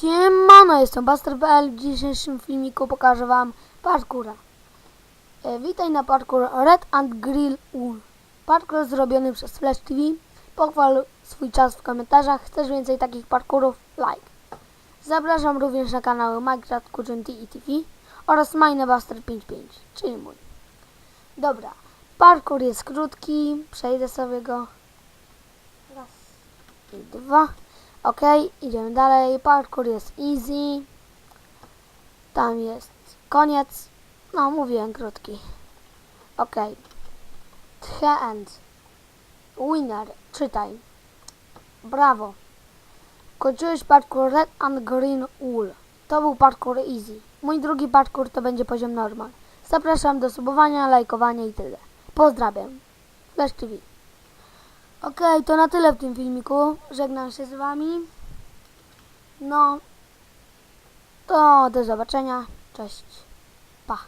Siemano, jestem Buster.pl. W dzisiejszym filmiku pokażę Wam parkoura. E, witaj na parkour Red and Grill Wool. Parkour zrobiony przez Flash TV. Pochwal swój czas w komentarzach. Chcesz więcej takich parkourów? Like. Zapraszam również na kanały Minecraft, Kurzynty i TV oraz Minebuster55, czyli mój. Dobra, parkour jest krótki. Przejdę sobie go. Raz i dwa. Ok, idziemy dalej. Parkour jest easy. Tam jest koniec. No, mówiłem krótki. Ok. The end. Winner. Czytaj. Brawo. Kończyłeś parkour Red and Green Wool. To był parkour easy. Mój drugi parkour to będzie poziom normal. Zapraszam do subowania, lajkowania i tyle. Pozdrawiam. Flash TV. Okej, to na tyle w tym filmiku. Żegnam się z Wami. No, to do zobaczenia. Cześć. Pa.